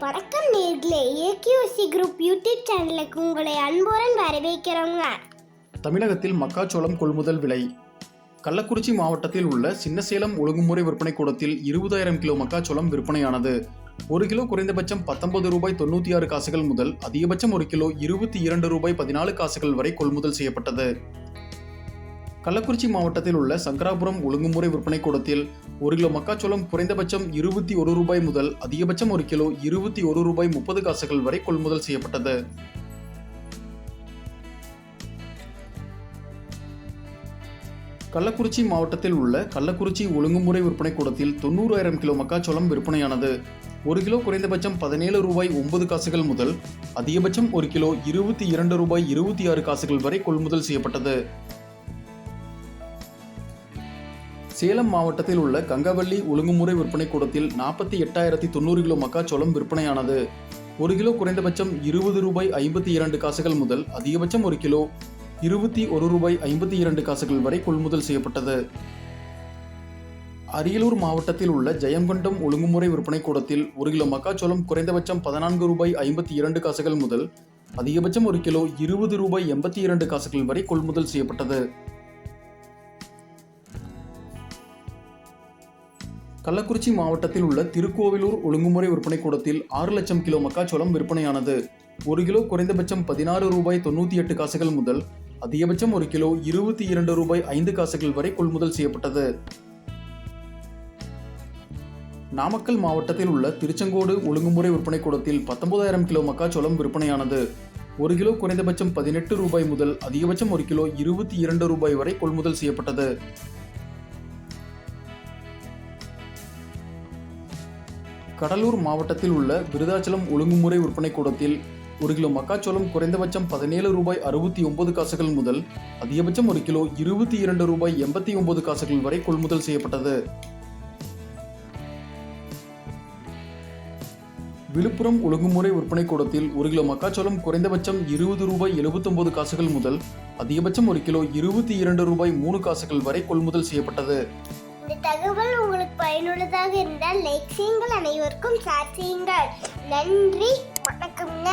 வணக்கம் நேர்களே. ஏகேஓசி group YouTube சேனலுக்கு உங்களை அன்புடன் வரவேற்கிறோங்க. தமிழகத்தில் மக்காச்சோளம் கொள்முதல் விலை. கள்ளக்குறிச்சி மாவட்டத்தில் உள்ள சின்னசேலம் ஒழுங்குமுறை விற்பனை கூடத்தில் இருபதாயிரம் கிலோ மக்காச்சோளம் விற்பனையானது. ஒரு கிலோ குறைந்தபட்சம் பத்தொன்பது ரூபாய் தொண்ணூற்றி ஆறு காசுகள் முதல் அதிகபட்சம் ஒரு கிலோ இருபத்தி இரண்டு ரூபாய் பதினாலு காசுகள் வரை கொள்முதல் செய்யப்பட்டது. கள்ளக்குறிச்சி மாவட்டத்தில் உள்ள சங்கராபுரம் ஒழுங்குமுறை விற்பனை கூடத்தில் ஒரு கிலோ மக்காச்சோளம் குறைந்தபட்சம் இருபத்தி ஒரு ரூபாய் முதல் அதிகபட்சம் ஒரு கிலோ இருபத்தி ஒரு ரூபாய் முப்பது காசுகள் வரை கொள்முதல் செய்யப்பட்டது. கள்ளக்குறிச்சி மாவட்டத்தில் உள்ள கள்ளக்குறிச்சி ஒழுங்குமுறை விற்பனை கூடத்தில் தொண்ணூறாயிரம் கிலோ மக்காச்சோளம் விற்பனையானது. ஒரு கிலோ குறைந்தபட்சம் பதினேழு ரூபாய் ஒன்பது காசுகள் முதல் அதிகபட்சம் ஒரு கிலோ இருபத்தி இரண்டு ரூபாய் இருபத்தி ஆறு காசுகள் வரை கொள்முதல் செய்யப்பட்டது. சேலம் மாவட்டத்தில் உள்ள கங்கவள்ளி ஒழுங்குமுறை விற்பனை கூடத்தில் நாற்பத்தி எட்டாயிரத்தி தொண்ணூறு கிலோ மக்காச்சோளம் விற்பனையானது. ஒரு கிலோ குறைந்தபட்சம் இருபது ரூபாய் ஐம்பத்தி இரண்டு காசுகள் முதல் அதிகபட்சம் ஒரு கிலோ இருபத்தி ஒரு ரூபாய் ஐம்பத்தி இரண்டு காசுகள் வரை கொள்முதல் செய்யப்பட்டது. அரியலூர் மாவட்டத்தில் உள்ள ஜெயங்கொண்டம் ஒழுங்குமுறை விற்பனை கூடத்தில் ஒரு கிலோ மக்காச்சோளம் குறைந்தபட்சம் பதினான்கு ரூபாய் ஐம்பத்தி இரண்டு காசுகள் முதல் அதிகபட்சம் ஒரு கிலோ இருபது ரூபாய் எண்பத்தி இரண்டு காசுகள் வரை கொள்முதல் செய்யப்பட்டது. கள்ளக்குறிச்சி மாவட்டத்தில் உள்ள திருக்கோவிலூர் ஒழுங்குமுறை விற்பனை கூடத்தில் ஆறு லட்சம் கிலோ மக்காச்சோளம் விற்பனையானது. ஒரு கிலோ குறைந்தபட்சம் பதினாறு ரூபாய் தொண்ணூற்றி எட்டு காசுகள் முதல் அதிகபட்சம் ஒரு கிலோ இருபத்தி இரண்டு ரூபாய் ஐந்து காசுகள் வரை கொள்முதல் செய்யப்பட்டது. நாமக்கல் மாவட்டத்தில் உள்ள திருச்செங்கோடு ஒழுங்குமுறை விற்பனை கூடத்தில் பத்தொன்பதாயிரம் கிலோ மக்காச்சோளம் விற்பனையானது. ஒரு கிலோ குறைந்தபட்சம் பதினெட்டு ரூபாய் முதல் அதிகபட்சம் ஒரு கிலோ இருபத்தி இரண்டு ரூபாய் வரை கொள்முதல் செய்யப்பட்டது. கடலூர் மாவட்டத்தில் உள்ள விருதாச்சலம் ஒழுங்குமுறை விற்பனை கூடத்தில் ஒரு கிலோ மக்காச்சோளம் குறைந்தபட்சம் பதினேழு ரூபாய் அறுபத்தி ஒன்பது காசுகள் முதல் அதிகபட்சம் ஒரு கிலோ இருபத்தி இரண்டு ரூபாய் எண்பத்தி ஒன்பது காசுகள் வரை கொள்முதல் செய்யப்பட்டது. விழுப்புரம் ஒழுங்குமுறை விற்பனை கூடத்தில் ஒரு கிலோ மக்காச்சோளம் குறைந்தபட்சம் இருபது ரூபாய் எழுபத்தொன்பது காசுகள் முதல் அதிகபட்சம் ஒரு கிலோ இருபத்தி இரண்டு ரூபாய் மூணு காசுகள் வரை கொள்முதல் செய்யப்பட்டது. இந்த தகவல் உங்களுக்கு பயனுள்ளதாக இருந்தால் லைக் செய்யுங்கள் அனைவருக்கும் ஷேர் செய்யுங்கள். நன்றி வணக்கம்ங்க.